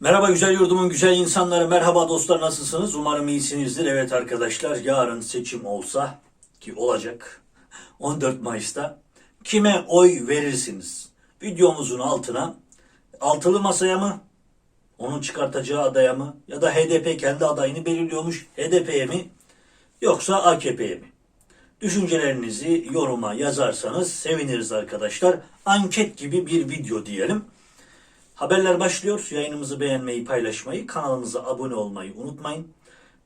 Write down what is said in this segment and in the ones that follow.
Merhaba güzel yurdumun güzel insanları, merhaba dostlar nasılsınız? Umarım iyisinizdir. Evet arkadaşlar yarın seçim olsa ki olacak 14 Mayıs'ta kime oy verirsiniz? Videomuzun altına altılı masaya mı? Onun çıkartacağı adaya mı? Ya da HDP kendi adayını belirliyormuş HDP'ye mi? Yoksa AKP'ye mi? Düşüncelerinizi yoruma yazarsanız seviniriz arkadaşlar. Anket gibi bir video diyelim. Haberler başlıyor. Yayınımızı beğenmeyi, paylaşmayı, kanalımıza abone olmayı unutmayın.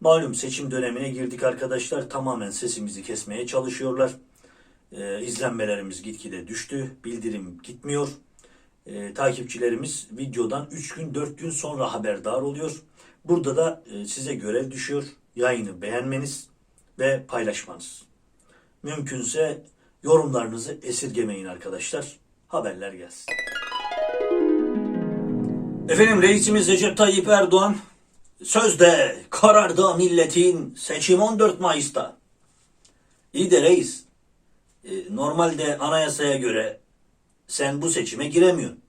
Malum seçim dönemine girdik arkadaşlar. Tamamen sesimizi kesmeye çalışıyorlar. Ee, izlenmelerimiz gitgide düştü. Bildirim gitmiyor. Ee, takipçilerimiz videodan 3 gün 4 gün sonra haberdar oluyor. Burada da e, size görev düşüyor. Yayını beğenmeniz ve paylaşmanız. Mümkünse yorumlarınızı esirgemeyin arkadaşlar. Haberler gelsin. Efendim reisimiz Recep Tayyip Erdoğan sözde kararda milletin seçim 14 Mayıs'ta. İyi de reis e, normalde anayasaya göre sen bu seçime giremiyorsun.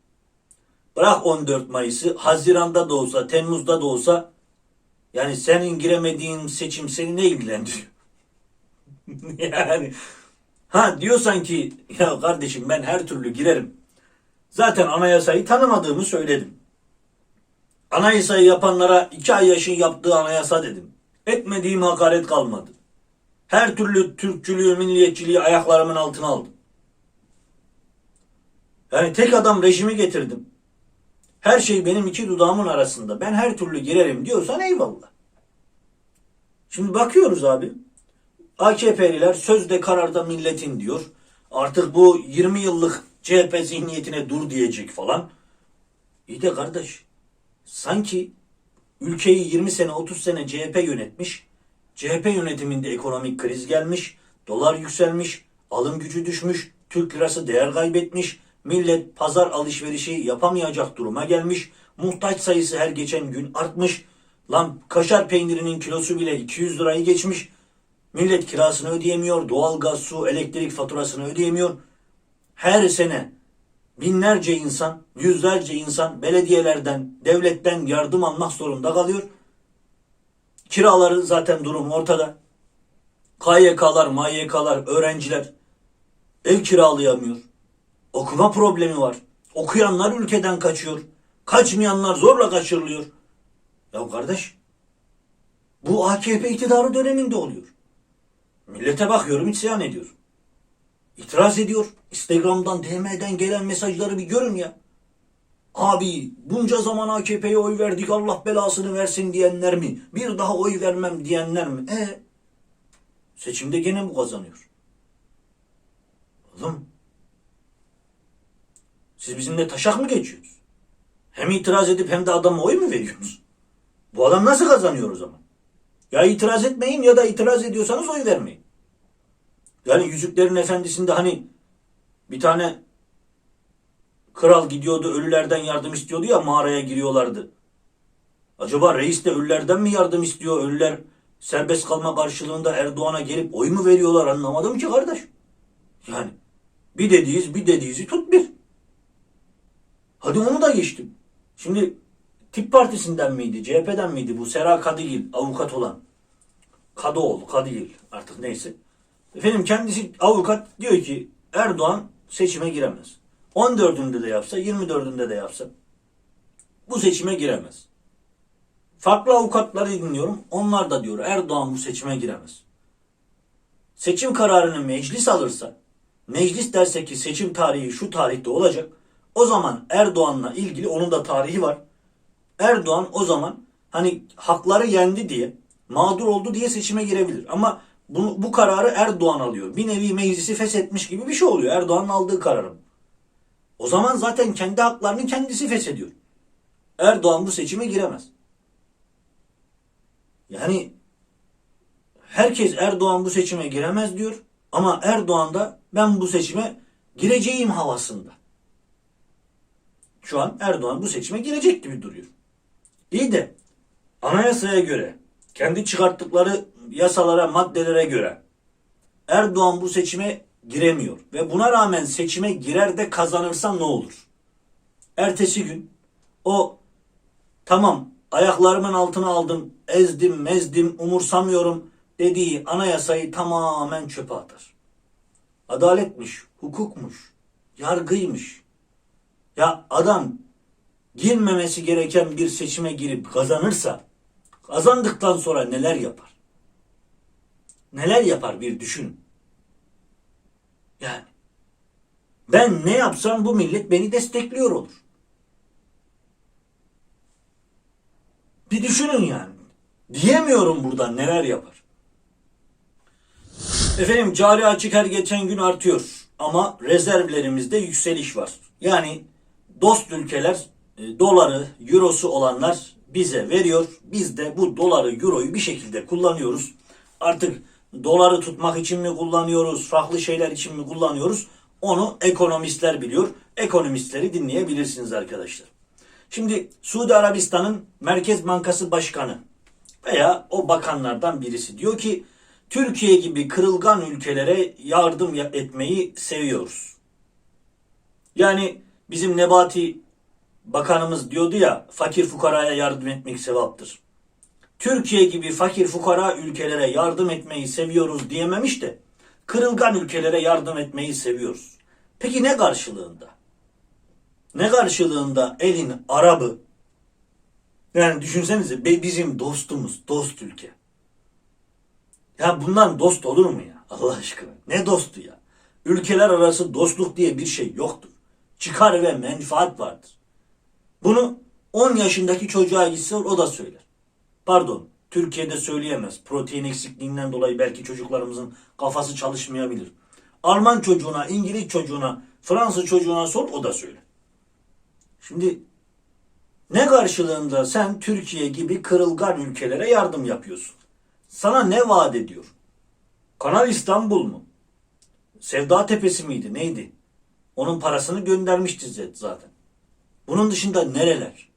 Bırak 14 Mayıs'ı Haziran'da da olsa Temmuz'da da olsa yani senin giremediğin seçim seni ne ilgilendiriyor? yani ha diyorsan ki ya kardeşim ben her türlü girerim. Zaten anayasayı tanımadığımı söyledim. Anayasayı yapanlara iki ay yaşın yaptığı anayasa dedim. Etmediğim hakaret kalmadı. Her türlü Türkçülüğü, milliyetçiliği ayaklarımın altına aldım. Yani tek adam rejimi getirdim. Her şey benim iki dudağımın arasında. Ben her türlü girerim diyorsan eyvallah. Şimdi bakıyoruz abi. AKP'liler sözde kararda milletin diyor. Artık bu 20 yıllık CHP zihniyetine dur diyecek falan. İyi de kardeş sanki ülkeyi 20 sene 30 sene CHP yönetmiş. CHP yönetiminde ekonomik kriz gelmiş, dolar yükselmiş, alım gücü düşmüş, Türk lirası değer kaybetmiş, millet pazar alışverişi yapamayacak duruma gelmiş, muhtaç sayısı her geçen gün artmış, lan kaşar peynirinin kilosu bile 200 lirayı geçmiş, millet kirasını ödeyemiyor, doğalgaz, su, elektrik faturasını ödeyemiyor. Her sene binlerce insan, yüzlerce insan belediyelerden, devletten yardım almak zorunda kalıyor. Kiraları zaten durum ortada. KYK'lar, MYK'lar, öğrenciler ev kiralayamıyor. Okuma problemi var. Okuyanlar ülkeden kaçıyor. Kaçmayanlar zorla kaçırılıyor. Ya kardeş, bu AKP iktidarı döneminde oluyor. Millete bakıyorum isyan ediyor. İtiraz ediyor. Instagram'dan, DM'den gelen mesajları bir görün ya. Abi bunca zaman AKP'ye oy verdik Allah belasını versin diyenler mi? Bir daha oy vermem diyenler mi? E seçimde gene bu kazanıyor. Oğlum siz bizimle taşak mı geçiyorsunuz? Hem itiraz edip hem de adama oy mu veriyorsunuz? Bu adam nasıl kazanıyor o zaman? Ya itiraz etmeyin ya da itiraz ediyorsanız oy vermeyin. Yani Yüzüklerin Efendisi'nde hani bir tane kral gidiyordu ölülerden yardım istiyordu ya mağaraya giriyorlardı. Acaba reis de ölülerden mi yardım istiyor? Ölüler serbest kalma karşılığında Erdoğan'a gelip oy mu veriyorlar anlamadım ki kardeş. Yani bir dediğiz bir dediğizi tut bir. Hadi onu da geçtim. Şimdi Tip Partisi'nden miydi, CHP'den miydi bu Sera Kadıgil avukat olan? Kadıoğlu, Kadıgil artık neyse. Efendim kendisi avukat diyor ki Erdoğan seçime giremez. 14'ünde de yapsa, 24'ünde de yapsa bu seçime giremez. Farklı avukatları dinliyorum. Onlar da diyor Erdoğan bu seçime giremez. Seçim kararını meclis alırsa, meclis derse ki seçim tarihi şu tarihte olacak. O zaman Erdoğan'la ilgili onun da tarihi var. Erdoğan o zaman hani hakları yendi diye, mağdur oldu diye seçime girebilir. Ama bu, bu kararı Erdoğan alıyor. Bir nevi meclisi feshetmiş gibi bir şey oluyor. Erdoğan'ın aldığı kararın. O zaman zaten kendi haklarını kendisi feshediyor. Erdoğan bu seçime giremez. Yani herkes Erdoğan bu seçime giremez diyor ama Erdoğan da ben bu seçime gireceğim havasında. Şu an Erdoğan bu seçime girecek gibi duruyor. İyi de anayasaya göre kendi çıkarttıkları yasalara, maddelere göre Erdoğan bu seçime giremiyor ve buna rağmen seçime girer de kazanırsa ne olur? Ertesi gün o tamam ayaklarımın altına aldım, ezdim, mezdim, umursamıyorum dediği anayasayı tamamen çöpe atar. Adaletmiş, hukukmuş, yargıymış. Ya adam girmemesi gereken bir seçime girip kazanırsa kazandıktan sonra neler yapar? Neler yapar bir düşün. Yani ben ne yapsam bu millet beni destekliyor olur. Bir düşünün yani. Diyemiyorum buradan neler yapar. Efendim cari açık her geçen gün artıyor. Ama rezervlerimizde yükseliş var. Yani dost ülkeler e, doları, eurosu olanlar bize veriyor. Biz de bu doları, euroyu bir şekilde kullanıyoruz. Artık doları tutmak için mi kullanıyoruz, farklı şeyler için mi kullanıyoruz? Onu ekonomistler biliyor. Ekonomistleri dinleyebilirsiniz arkadaşlar. Şimdi Suudi Arabistan'ın Merkez Bankası Başkanı veya o bakanlardan birisi diyor ki Türkiye gibi kırılgan ülkelere yardım ya- etmeyi seviyoruz. Yani bizim Nebati bakanımız diyordu ya fakir fukaraya yardım etmek sevaptır. Türkiye gibi fakir fukara ülkelere yardım etmeyi seviyoruz diyememiş de kırılgan ülkelere yardım etmeyi seviyoruz. Peki ne karşılığında? Ne karşılığında elin Arabı yani düşünsenize bizim dostumuz, dost ülke. Ya bundan dost olur mu ya? Allah aşkına. Ne dostu ya? Ülkeler arası dostluk diye bir şey yoktur. Çıkar ve menfaat vardır. Bunu 10 yaşındaki çocuğa gitse o da söyler. Pardon, Türkiye'de söyleyemez. Protein eksikliğinden dolayı belki çocuklarımızın kafası çalışmayabilir. Alman çocuğuna, İngiliz çocuğuna, Fransız çocuğuna sor o da söyler. Şimdi ne karşılığında sen Türkiye gibi kırılgan ülkelere yardım yapıyorsun? Sana ne vaat ediyor? Kanal İstanbul mu? Sevda Tepesi miydi? Neydi? Onun parasını göndermişti zaten. Bunun dışında nereler?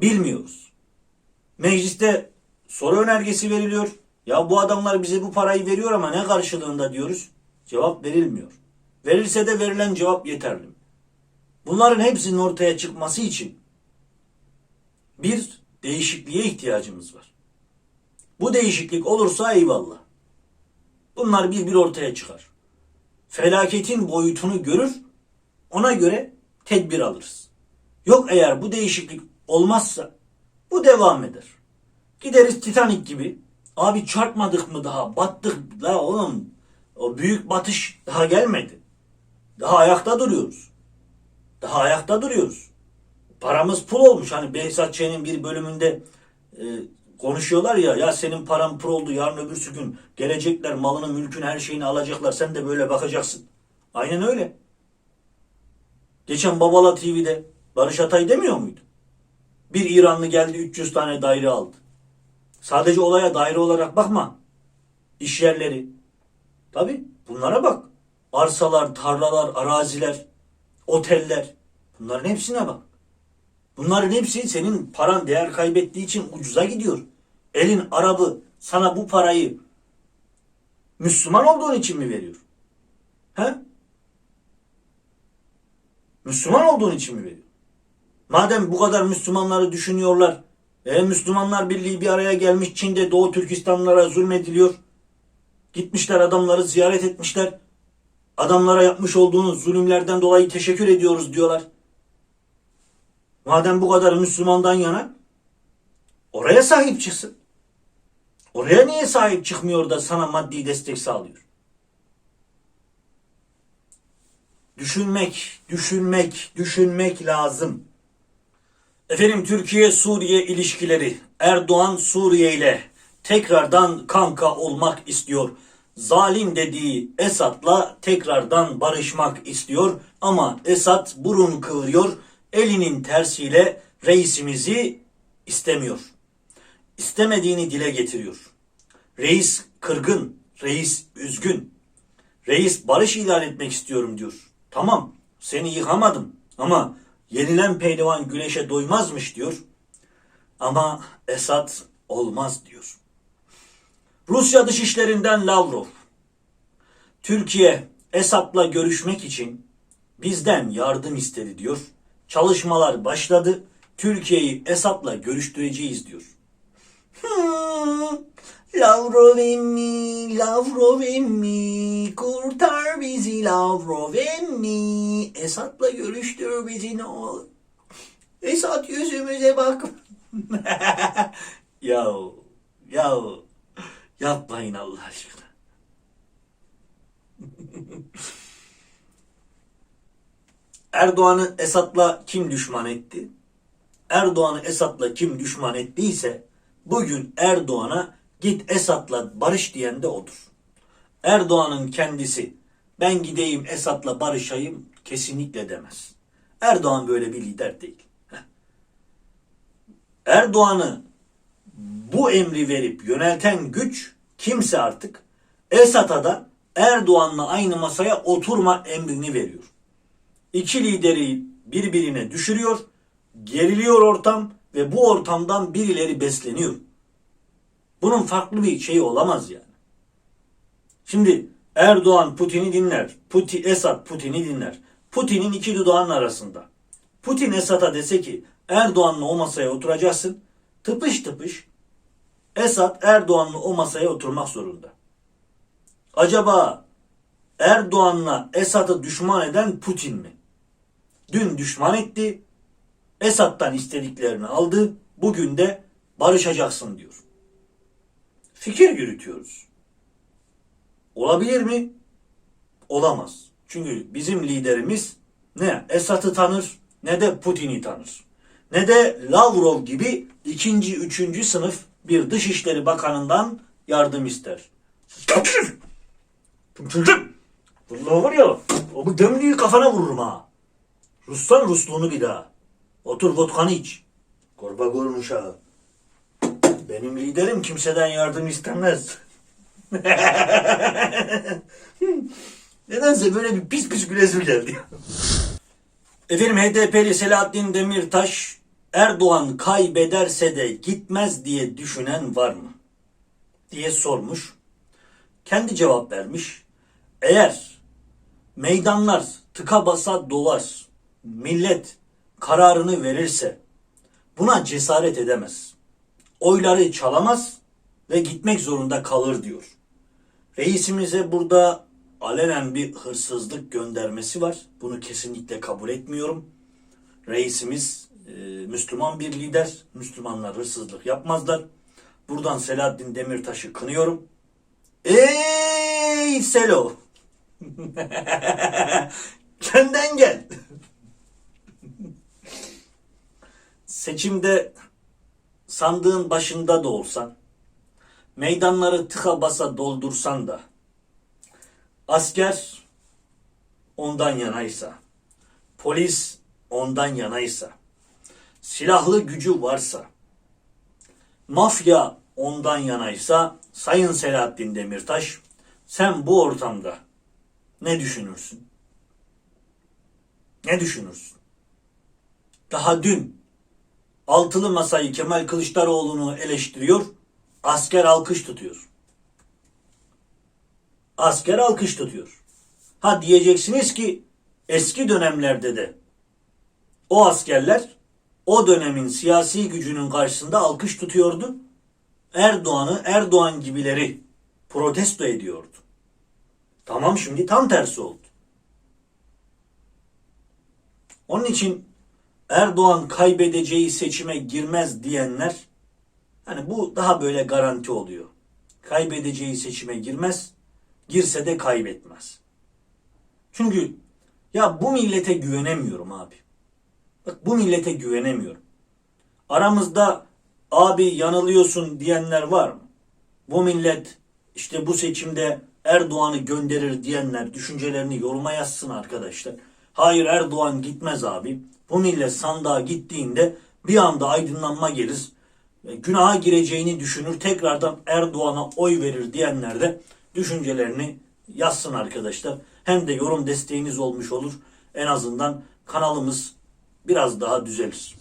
Bilmiyoruz. Mecliste soru önergesi veriliyor. Ya bu adamlar bize bu parayı veriyor ama ne karşılığında diyoruz? Cevap verilmiyor. Verilse de verilen cevap yeterli. Bunların hepsinin ortaya çıkması için bir değişikliğe ihtiyacımız var. Bu değişiklik olursa eyvallah. Bunlar bir bir ortaya çıkar. Felaketin boyutunu görür, ona göre tedbir alırız. Yok eğer bu değişiklik olmazsa bu devam eder. Gideriz Titanik gibi. Abi çarpmadık mı daha? Battık daha oğlum. O büyük batış daha gelmedi. Daha ayakta duruyoruz. Daha ayakta duruyoruz. Paramız pul olmuş. Hani Behzat Ç'nin bir bölümünde e, konuşuyorlar ya ya senin paran pul oldu yarın öbürsü gün gelecekler malını mülkünü her şeyini alacaklar sen de böyle bakacaksın. Aynen öyle. Geçen Babala TV'de Barış Atay demiyor muydu? Bir İranlı geldi 300 tane daire aldı. Sadece olaya daire olarak bakma. İş yerleri. Tabi bunlara bak. Arsalar, tarlalar, araziler, oteller. Bunların hepsine bak. Bunların hepsi senin paran değer kaybettiği için ucuza gidiyor. Elin Arabı sana bu parayı Müslüman olduğun için mi veriyor? He? Müslüman olduğun için mi veriyor? Madem bu kadar Müslümanları düşünüyorlar, e, Müslümanlar Birliği bir araya gelmiş Çin'de Doğu Türkistanlara zulmediliyor. Gitmişler adamları ziyaret etmişler. Adamlara yapmış olduğunuz zulümlerden dolayı teşekkür ediyoruz diyorlar. Madem bu kadar Müslümandan yana oraya sahip çıksın. Oraya niye sahip çıkmıyor da sana maddi destek sağlıyor? Düşünmek, düşünmek, düşünmek lazım. Efendim Türkiye-Suriye ilişkileri. Erdoğan Suriye ile tekrardan kanka olmak istiyor. Zalim dediği Esad'la tekrardan barışmak istiyor. Ama Esad burun kıvırıyor. Elinin tersiyle reisimizi istemiyor. İstemediğini dile getiriyor. Reis kırgın, reis üzgün. Reis barış ilan etmek istiyorum diyor. Tamam seni yıkamadım ama yenilen pehlivan güneşe doymazmış diyor. Ama Esad olmaz diyor. Rusya dışişlerinden Lavrov. Türkiye Esad'la görüşmek için bizden yardım istedi diyor. Çalışmalar başladı. Türkiye'yi Esad'la görüştüreceğiz diyor. Hmm, Lavrov emmi, Lavrov emmi, kurtar bizi Lavrov emmi. Esad'la görüştür bizi ne olur. Esad yüzümüze bak. yahu, yahu, yapmayın Allah aşkına. Erdoğan'ı Esad'la kim düşman etti? Erdoğan'ı Esad'la kim düşman ettiyse bugün Erdoğan'a git Esad'la barış diyen de odur. Erdoğan'ın kendisi ben gideyim Esad'la barışayım kesinlikle demez. Erdoğan böyle bir lider değil. Erdoğan'ı bu emri verip yönelten güç kimse artık Esad'a da Erdoğan'la aynı masaya oturma emrini veriyor. İki lideri birbirine düşürüyor, geriliyor ortam ve bu ortamdan birileri besleniyor. Bunun farklı bir şeyi olamaz yani. Şimdi Erdoğan Putin'i dinler, Putin, Esad Putin'i dinler. Putin'in iki dudağının arasında. Putin Esad'a dese ki Erdoğan'la o masaya oturacaksın, tıpış tıpış Esad Erdoğan'la o masaya oturmak zorunda. Acaba Erdoğan'la Esad'ı düşman eden Putin mi? Dün düşman etti, Esad'dan istediklerini aldı, bugün de barışacaksın diyor. Fikir yürütüyoruz. Olabilir mi? Olamaz. Çünkü bizim liderimiz ne Esad'ı tanır ne de Putin'i tanır. Ne de Lavrov gibi ikinci, üçüncü sınıf bir Dışişleri Bakanı'ndan yardım ister. Çocuğum! Vallahi var ya o bu gömleği kafana vururum ha. Ruslan Rusluğunu bir daha. Otur vodkanı iç. Korba gorun uşağı. Benim liderim kimseden yardım istemez. Nedense böyle bir pis pis gülesim geldi. Efendim HDP'li Selahattin Demirtaş Erdoğan kaybederse de gitmez diye düşünen var mı? diye sormuş. Kendi cevap vermiş. Eğer meydanlar tıka basa dolar, millet kararını verirse buna cesaret edemez. Oyları çalamaz ve gitmek zorunda kalır diyor. Reisimize burada alenen bir hırsızlık göndermesi var. Bunu kesinlikle kabul etmiyorum. Reisimiz e, Müslüman bir lider. Müslümanlar hırsızlık yapmazlar. Buradan Selahattin Demirtaş'ı kınıyorum. Ey Selo! Kendin gel. Seçimde sandığın başında da olsan, meydanları tıka basa doldursan da, asker ondan yanaysa, polis ondan yanaysa, silahlı gücü varsa, mafya ondan yanaysa, Sayın Selahattin Demirtaş, sen bu ortamda ne düşünürsün? Ne düşünürsün? Daha dün altılı masayı Kemal Kılıçdaroğlu'nu eleştiriyor, asker alkış tutuyor. Asker alkış tutuyor. Ha diyeceksiniz ki eski dönemlerde de o askerler o dönemin siyasi gücünün karşısında alkış tutuyordu. Erdoğan'ı Erdoğan gibileri protesto ediyordu. Tamam şimdi tam tersi oldu. Onun için Erdoğan kaybedeceği seçime girmez diyenler hani bu daha böyle garanti oluyor. Kaybedeceği seçime girmez, girse de kaybetmez. Çünkü ya bu millete güvenemiyorum abi. Bak bu millete güvenemiyorum. Aramızda abi yanılıyorsun diyenler var mı? Bu millet işte bu seçimde Erdoğan'ı gönderir diyenler düşüncelerini yoruma yazsın arkadaşlar. Hayır Erdoğan gitmez abi. Bu millet sandığa gittiğinde bir anda aydınlanma gelir. Günaha gireceğini düşünür. Tekrardan Erdoğan'a oy verir diyenler de düşüncelerini yazsın arkadaşlar. Hem de yorum desteğiniz olmuş olur. En azından kanalımız biraz daha düzelir.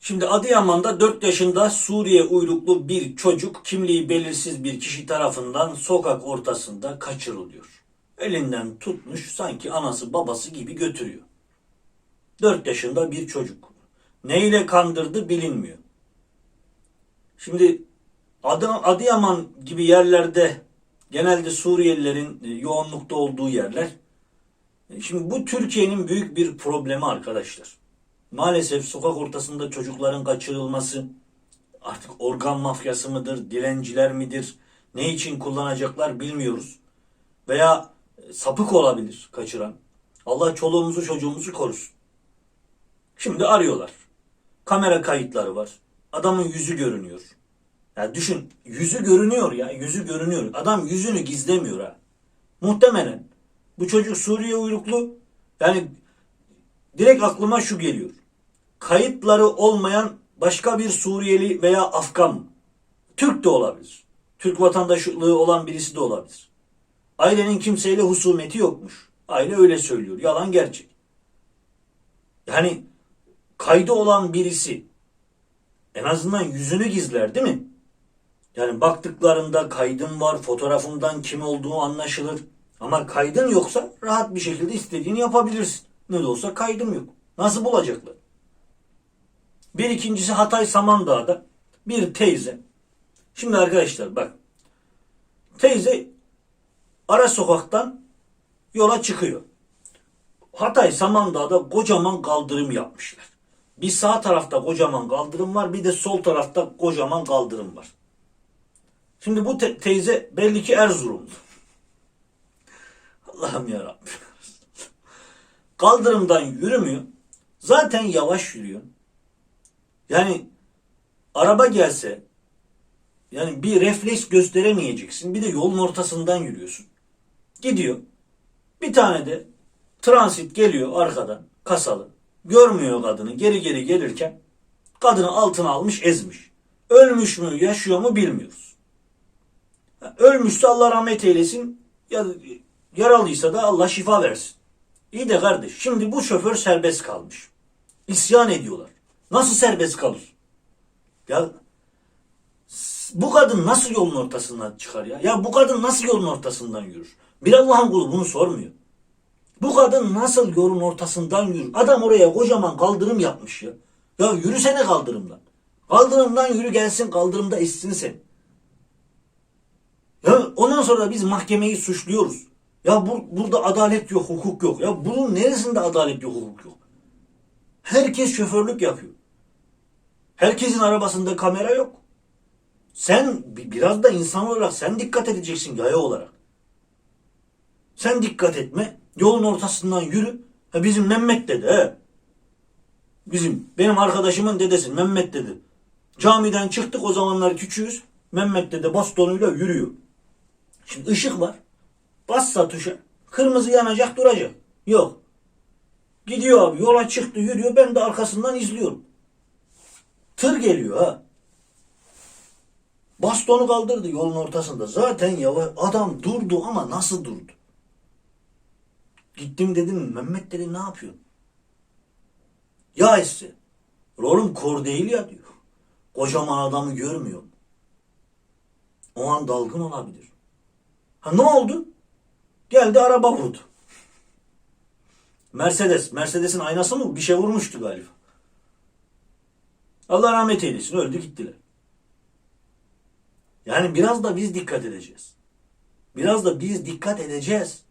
Şimdi Adıyaman'da 4 yaşında Suriye uyruklu bir çocuk kimliği belirsiz bir kişi tarafından sokak ortasında kaçırılıyor. Elinden tutmuş sanki anası babası gibi götürüyor. 4 yaşında bir çocuk. Neyle kandırdı bilinmiyor. Şimdi Adı, Adıyaman gibi yerlerde genelde Suriyelilerin e, yoğunlukta olduğu yerler. E, Şimdi bu Türkiye'nin büyük bir problemi arkadaşlar. Maalesef sokak ortasında çocukların kaçırılması, artık organ mafyası mıdır, dilenciler midir, ne için kullanacaklar bilmiyoruz. Veya e, sapık olabilir kaçıran. Allah çoluğumuzu çocuğumuzu korusun. Şimdi arıyorlar. Kamera kayıtları var. Adamın yüzü görünüyor. Ya düşün yüzü görünüyor ya yüzü görünüyor. Adam yüzünü gizlemiyor ha. Muhtemelen bu çocuk Suriye uyruklu. Yani direkt aklıma şu geliyor. Kayıtları olmayan başka bir Suriyeli veya Afgan? Türk de olabilir. Türk vatandaşlığı olan birisi de olabilir. Ailenin kimseyle husumeti yokmuş. Aile öyle söylüyor. Yalan gerçek. Yani kaydı olan birisi en azından yüzünü gizler değil mi? Yani baktıklarında kaydın var, fotoğrafından kim olduğu anlaşılır. Ama kaydın yoksa rahat bir şekilde istediğini yapabilirsin. Ne de olsa kaydım yok. Nasıl bulacaklar? Bir ikincisi Hatay Samandağ'da bir teyze. Şimdi arkadaşlar bak. Teyze ara sokaktan yola çıkıyor. Hatay Samandağ'da kocaman kaldırım yapmışlar. Bir sağ tarafta kocaman kaldırım var, bir de sol tarafta kocaman kaldırım var. Şimdi bu te- teyze belli ki Erzurumlu. Allah'ım ya Kaldırımdan yürümüyor. Zaten yavaş yürüyor. Yani araba gelse yani bir refleks gösteremeyeceksin. Bir de yolun ortasından yürüyorsun. Gidiyor. Bir tane de transit geliyor arkadan kasalı. Görmüyor kadını. Geri geri gelirken kadını altına almış ezmiş. Ölmüş mü yaşıyor mu bilmiyoruz. Ölmüşse Allah rahmet eylesin. Ya yaralıysa da Allah şifa versin. İyi de kardeş şimdi bu şoför serbest kalmış. İsyan ediyorlar. Nasıl serbest kalır? Ya bu kadın nasıl yolun ortasından çıkar ya? Ya bu kadın nasıl yolun ortasından yürür? Bir Allah'ın kulu bunu sormuyor. Bu kadın nasıl yolun ortasından yürür? Adam oraya kocaman kaldırım yapmış ya. Ya yürüsene kaldırımdan. Kaldırımdan yürü gelsin kaldırımda essin sen. Ya ondan sonra biz mahkemeyi suçluyoruz. Ya bu, burada adalet yok, hukuk yok. Ya bunun neresinde adalet yok, hukuk yok? Herkes şoförlük yapıyor. Herkesin arabasında kamera yok. Sen bi- biraz da insan olarak sen dikkat edeceksin yaya olarak. Sen dikkat etme. Yolun ortasından yürü. Ha bizim Mehmet dedi he. Bizim benim arkadaşımın dedesi Mehmet dedi. Camiden çıktık o zamanlar küçüğüz. Mehmet dede bastonuyla yürüyor. Şimdi ışık var. Bassa tuşa. Kırmızı yanacak duracak. Yok. Gidiyor abi yola çıktı yürüyor ben de arkasından izliyorum. Tır geliyor ha. Bastonu kaldırdı yolun ortasında. Zaten yavaş adam durdu ama nasıl durdu? Gittim dedim Mehmet dedi ne yapıyorsun? Ya esse. Oğlum kor değil ya diyor. Kocaman adamı görmüyor. O an dalgın olabilir. Ha ne oldu? Geldi araba vurdu. Mercedes. Mercedes'in aynası mı? Bir şey vurmuştu galiba. Allah rahmet eylesin. Öldü gittiler. Yani biraz da biz dikkat edeceğiz. Biraz da biz dikkat edeceğiz.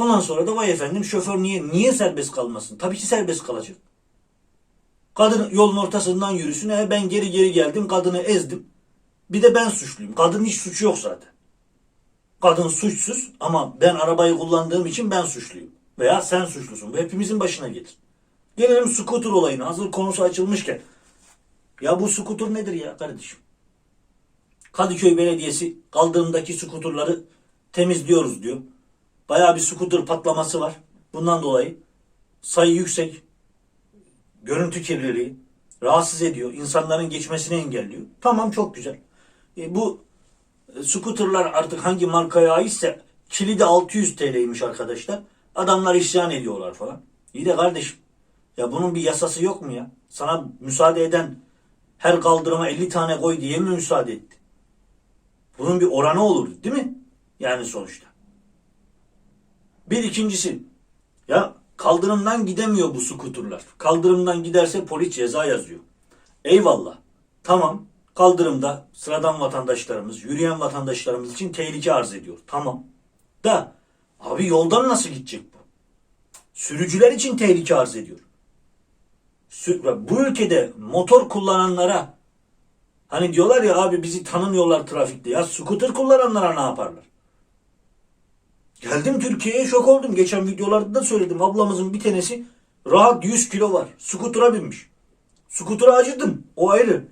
Ondan sonra da vay efendim şoför niye niye serbest kalmasın? Tabii ki serbest kalacak. Kadın yolun ortasından yürüsün. E ben geri geri geldim kadını ezdim. Bir de ben suçluyum. Kadının hiç suçu yok zaten. Kadın suçsuz ama ben arabayı kullandığım için ben suçluyum. Veya sen suçlusun. Bu hepimizin başına gelir. Gelelim scooter olayına. Hazır konusu açılmışken. Ya bu scooter nedir ya kardeşim? Kadıköy Belediyesi kaldırımdaki skuturları temizliyoruz diyor. Bayağı bir skuter patlaması var. Bundan dolayı sayı yüksek. Görüntü kirliliği rahatsız ediyor. İnsanların geçmesini engelliyor. Tamam çok güzel. E, bu e, skuterlar artık hangi markaya aitse kilidi 600 TL'ymiş arkadaşlar. Adamlar isyan ediyorlar falan. İyi de kardeşim ya bunun bir yasası yok mu ya? Sana müsaade eden her kaldırıma 50 tane koy diye mi müsaade etti? Bunun bir oranı olur değil mi? Yani sonuçta. Bir ikincisi ya Kaldırımdan gidemiyor bu skuturlar. Kaldırımdan giderse polis ceza yazıyor. Eyvallah. Tamam. Kaldırımda sıradan vatandaşlarımız, yürüyen vatandaşlarımız için tehlike arz ediyor. Tamam. Da abi yoldan nasıl gidecek bu? Sürücüler için tehlike arz ediyor. Bu ülkede motor kullananlara hani diyorlar ya abi bizi tanımıyorlar trafikte. Ya scooter kullananlara ne yaparlar? Geldim Türkiye'ye şok oldum. Geçen videolarda da söyledim. Ablamızın bir tanesi rahat 100 kilo var. Skutura binmiş. Skutura acıdım. O ayrı.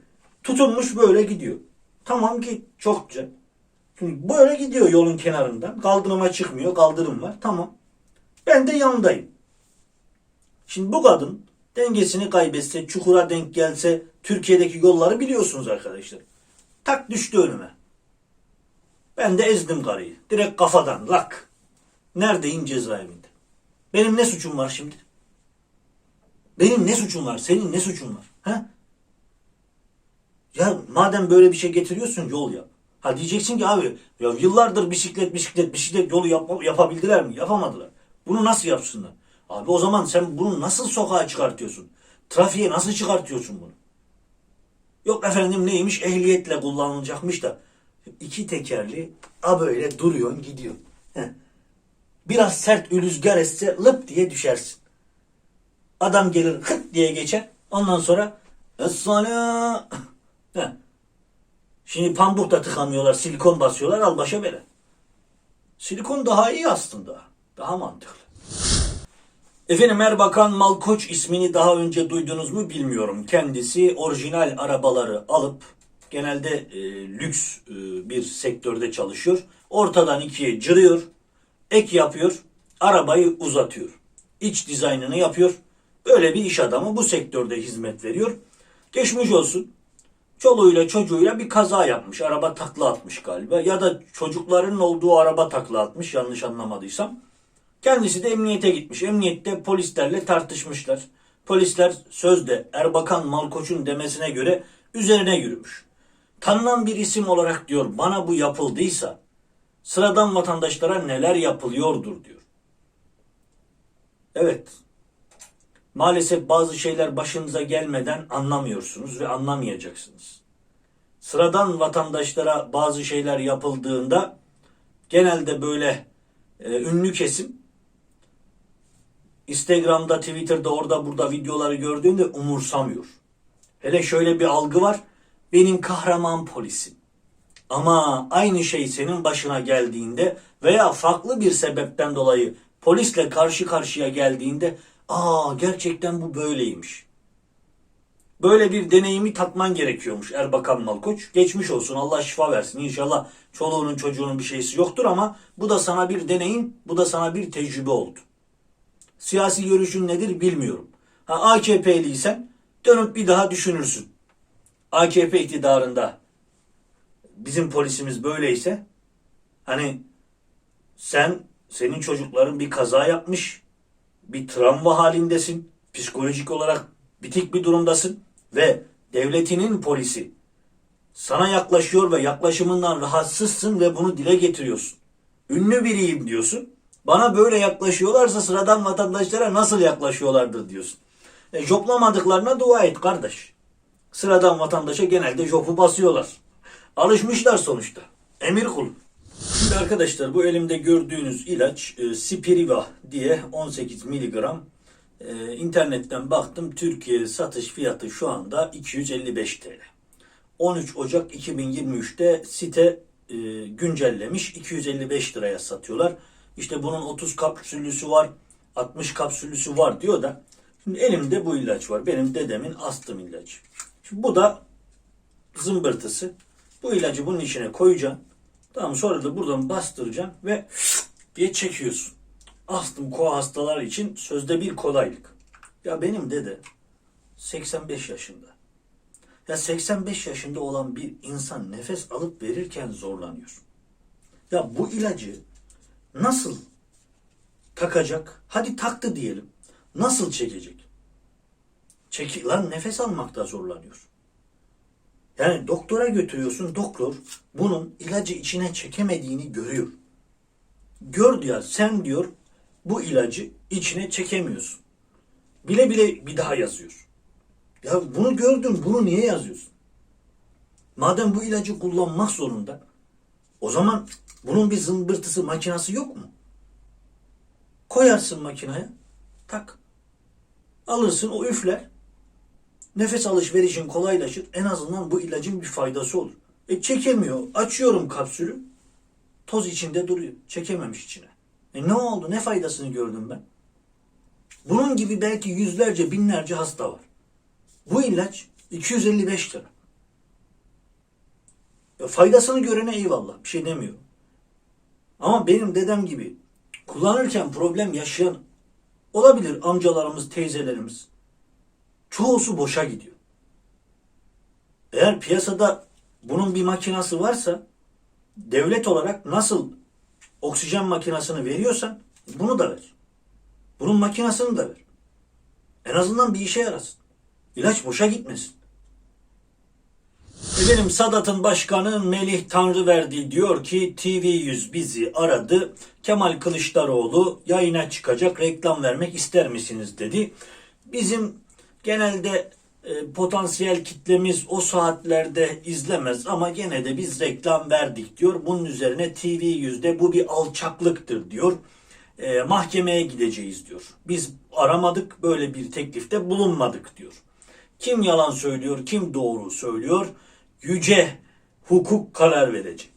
Tutunmuş böyle gidiyor. Tamam ki çok. Şimdi böyle gidiyor yolun kenarından. Kaldırıma çıkmıyor. Kaldırım var. Tamam. Ben de yanındayım. Şimdi bu kadın dengesini kaybetse, çukura denk gelse Türkiye'deki yolları biliyorsunuz arkadaşlar. Tak düştü önüme. Ben de ezdim karıyı. Direkt kafadan lak. Neredeyim cezaevinde? Benim ne suçum var şimdi? Benim ne suçum var? Senin ne suçun var? Ha? Ya madem böyle bir şey getiriyorsun yol yap. Ha diyeceksin ki abi ya yıllardır bisiklet bisiklet bisiklet yolu yap- yapabildiler mi? Yapamadılar. Bunu nasıl yapsınlar? Abi o zaman sen bunu nasıl sokağa çıkartıyorsun? Trafiğe nasıl çıkartıyorsun bunu? Yok efendim neymiş ehliyetle kullanılacakmış da iki tekerli a böyle duruyorsun gidiyor. Heh. Biraz sert rüzgar esse lıp diye düşersin. Adam gelir hıt diye geçer. Ondan sonra Es-salâ. Şimdi pambuk da tıkamıyorlar. Silikon basıyorlar. Al başa bela. Silikon daha iyi aslında. Daha mantıklı. Efendim Erbakan Malkoç ismini daha önce duydunuz mu bilmiyorum. Kendisi orijinal arabaları alıp genelde e, lüks e, bir sektörde çalışıyor. Ortadan ikiye cırıyor, ek yapıyor, arabayı uzatıyor. İç dizaynını yapıyor. Böyle bir iş adamı bu sektörde hizmet veriyor. Geçmiş olsun. Çoluğuyla çocuğuyla bir kaza yapmış. Araba takla atmış galiba. Ya da çocukların olduğu araba takla atmış yanlış anlamadıysam. Kendisi de emniyete gitmiş. Emniyette polislerle tartışmışlar. Polisler sözde Erbakan Malkoç'un demesine göre üzerine yürümüş. Tanınan bir isim olarak diyor bana bu yapıldıysa sıradan vatandaşlara neler yapılıyordur diyor. Evet. Maalesef bazı şeyler başınıza gelmeden anlamıyorsunuz ve anlamayacaksınız. Sıradan vatandaşlara bazı şeyler yapıldığında genelde böyle e, ünlü kesim Instagram'da, Twitter'da, orada burada videoları gördüğünde umursamıyor. Hele şöyle bir algı var. Benim kahraman polisim. Ama aynı şey senin başına geldiğinde veya farklı bir sebepten dolayı polisle karşı karşıya geldiğinde aa gerçekten bu böyleymiş. Böyle bir deneyimi tatman gerekiyormuş Erbakan Malkoç. Geçmiş olsun Allah şifa versin. İnşallah çoluğunun çocuğunun bir şeysi yoktur ama bu da sana bir deneyim, bu da sana bir tecrübe oldu. Siyasi görüşün nedir bilmiyorum. Ha, AKP'liysen dönüp bir daha düşünürsün. AKP iktidarında bizim polisimiz böyleyse hani sen senin çocukların bir kaza yapmış, bir travma halindesin, psikolojik olarak bitik bir durumdasın ve devletinin polisi sana yaklaşıyor ve yaklaşımından rahatsızsın ve bunu dile getiriyorsun. Ünlü biriyim diyorsun. Bana böyle yaklaşıyorlarsa sıradan vatandaşlara nasıl yaklaşıyorlardır diyorsun. E, joplamadıklarına dua et kardeş. Sıradan vatandaşa genelde jopu basıyorlar. Alışmışlar sonuçta. Emir kul. Şimdi arkadaşlar bu elimde gördüğünüz ilaç e, Spiriva diye 18 miligram. E, internetten baktım Türkiye satış fiyatı şu anda 255 TL. 13 Ocak 2023'te site e, güncellemiş 255 liraya satıyorlar. İşte bunun 30 kapsüllüsü var, 60 kapsüllüsü var diyor da. Şimdi elimde bu ilaç var. Benim dedemin astım ilacı. Şimdi bu da zımbırtısı. Bu ilacı bunun içine koyacaksın. Tamam sonra da buradan bastıracaksın ve diye çekiyorsun. Astım koa hastalar için sözde bir kolaylık. Ya benim dede 85 yaşında. Ya 85 yaşında olan bir insan nefes alıp verirken zorlanıyor. Ya bu ilacı nasıl takacak? Hadi taktı diyelim. Nasıl çekecek? Çeki, lan nefes almakta zorlanıyor. Yani doktora götürüyorsun. Doktor bunun ilacı içine çekemediğini görüyor. Gör diyor sen diyor bu ilacı içine çekemiyorsun. Bile bile bir daha yazıyor. Ya bunu gördün, bunu niye yazıyorsun? Madem bu ilacı kullanmak zorunda, o zaman bunun bir zımbırtısı, makinası yok mu? Koyarsın makineye, tak. Alırsın, o üfler. Nefes alışverişin kolaylaşır. En azından bu ilacın bir faydası olur. E çekemiyor. Açıyorum kapsülü. Toz içinde duruyor. Çekememiş içine. E ne oldu? Ne faydasını gördüm ben? Bunun gibi belki yüzlerce, binlerce hasta var. Bu ilaç 255 lira. Ya faydasını görene eyvallah. Bir şey demiyorum. Ama benim dedem gibi kullanırken problem yaşayan olabilir amcalarımız, teyzelerimiz. Çoğusu boşa gidiyor. Eğer piyasada bunun bir makinası varsa devlet olarak nasıl oksijen makinasını veriyorsan bunu da ver. Bunun makinasını da ver. En azından bir işe yarasın. İlaç boşa gitmesin. Efendim Sadat'ın başkanı Melih Tanrıverdi diyor ki TV100 bizi aradı. Kemal Kılıçdaroğlu yayına çıkacak reklam vermek ister misiniz dedi. Bizim genelde e, potansiyel kitlemiz o saatlerde izlemez ama gene de biz reklam verdik diyor. Bunun üzerine TV100'de bu bir alçaklıktır diyor. E, mahkemeye gideceğiz diyor. Biz aramadık böyle bir teklifte bulunmadık diyor. Kim yalan söylüyor, kim doğru söylüyor? Yüce hukuk karar verecek.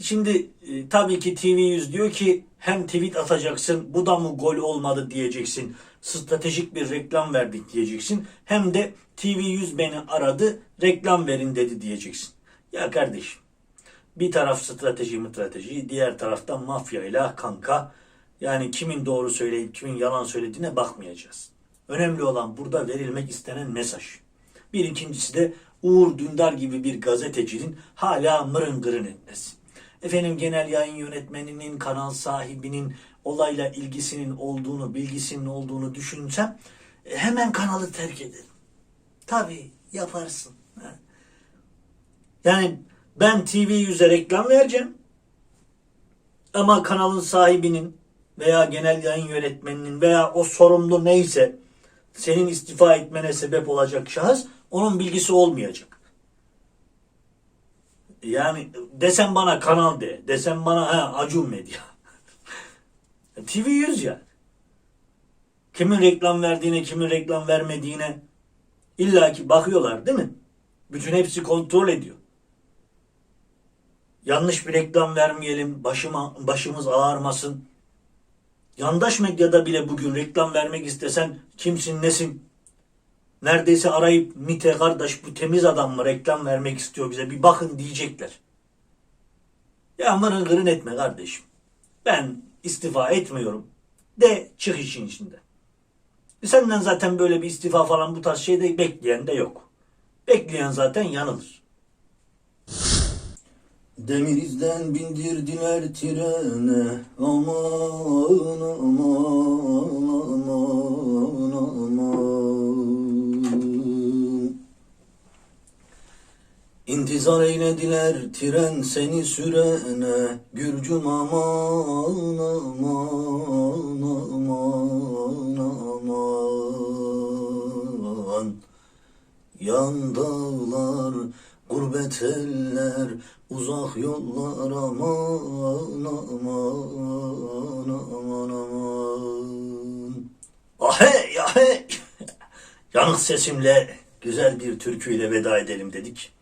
Şimdi e, tabii ki TV100 diyor ki hem tweet atacaksın bu da mı gol olmadı diyeceksin. Stratejik bir reklam verdik diyeceksin. Hem de TV100 beni aradı reklam verin dedi diyeceksin. Ya kardeşim bir taraf strateji strateji diğer taraftan mafyayla kanka. Yani kimin doğru söyleyip kimin yalan söylediğine bakmayacağız. Önemli olan burada verilmek istenen mesaj. Bir ikincisi de Uğur Dündar gibi bir gazetecinin hala mırın gırın etmesi. Efendim genel yayın yönetmeninin, kanal sahibinin olayla ilgisinin olduğunu, bilgisinin olduğunu düşünsem e, hemen kanalı terk ederim. Tabii yaparsın. Yani ben TV yüze reklam vereceğim. Ama kanalın sahibinin veya genel yayın yönetmeninin veya o sorumlu neyse senin istifa etmene sebep olacak şahıs onun bilgisi olmayacak. Yani desem bana kanal de, desem bana ha, Acun Medya. TV 100 ya. Kimin reklam verdiğine, kimin reklam vermediğine illaki bakıyorlar değil mi? Bütün hepsi kontrol ediyor. Yanlış bir reklam vermeyelim, başıma, başımız ağarmasın. Yandaş medyada bile bugün reklam vermek istesen kimsin nesin? Neredeyse arayıp Mite kardeş bu temiz adam mı reklam vermek istiyor bize bir bakın diyecekler. Ya mırın gırın etme kardeşim. Ben istifa etmiyorum. De çık işin içinde. E senden zaten böyle bir istifa falan bu tarz şeyde bekleyen de yok. Bekleyen zaten yanılır. Demirizden bindirdiler trene aman aman aman aman İntizar eylediler tren seni sürene Gürcüm aman aman aman aman Yan dağlar, gurbet eller, uzak yollar aman aman aman aman. Ahe ahe. Yanık sesimle güzel bir türküyle veda edelim dedik.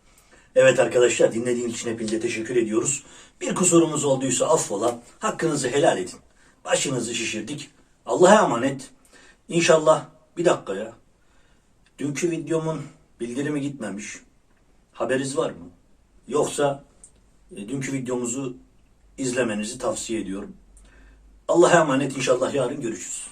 Evet arkadaşlar dinlediğiniz için hepinize teşekkür ediyoruz. Bir kusurumuz olduysa affola. Hakkınızı helal edin. Başınızı şişirdik. Allah'a emanet. İnşallah bir dakika ya. Dünkü videomun bildirimi gitmemiş. Haberiniz var mı? Yoksa e, dünkü videomuzu izlemenizi tavsiye ediyorum. Allah'a emanet inşallah yarın görüşürüz.